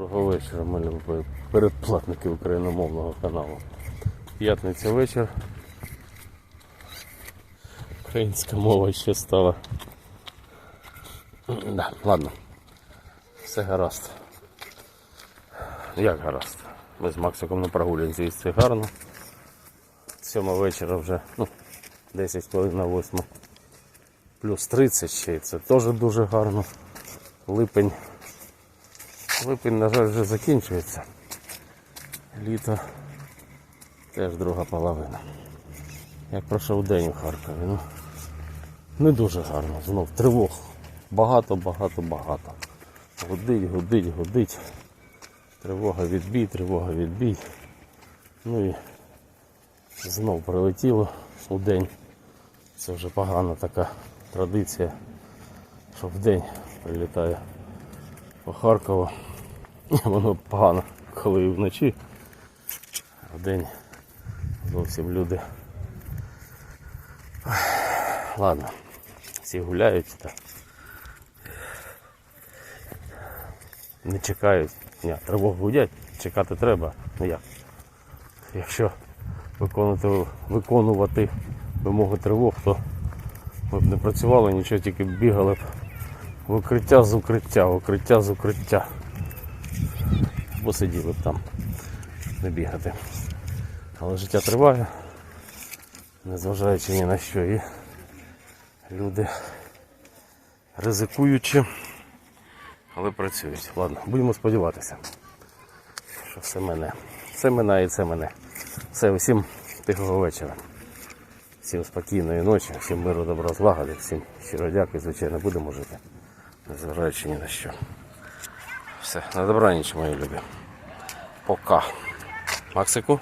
Доброго вечора, ми любі передплатники україномовного каналу. П'ятниця вечір. Українська мова ще стала. Да, ладно. Все гаразд. Як гаразд? Ми з Максиком на прогулянці і це гарно. Сьома вечора вже, ну, 10 хвилин на восьму. Плюс 30 ще, і це теж дуже гарно. Липень. Липень, на жаль, вже закінчується. Літо теж друга половина. Як пройшов день у Харкові, ну не дуже гарно. Знов тривог. Багато, багато, багато. Гудить, гудить, гудить. Тривога відбій, тривога відбій. Ну і знов прилетіло у день. Це вже погана така традиція, що в день прилітає по Харкову. Воно погано, коли вночі. А в день зовсім люди. Ладно, всі гуляють та не чекають. Ні, тривог гудять, чекати треба. Ну як? Якщо виконувати, виконувати вимоги тривог, то ми б не працювали, нічого тільки бігали б в укриття з укриття, в укриття з укриття. Бо сиділи б там, не бігати. Але життя триває, незважаючи ні на що. І люди ризикуючи, але працюють. Ладно, будемо сподіватися, що все мене. Все минає і це мене. Все, усім тихого вечора. Всім спокійної ночі, всім миру, добра, злагоди, всім щиро дякую, звичайно, будемо жити, незважаючи ні на що. Все, на добраніч, мої любі. Пока. Максику?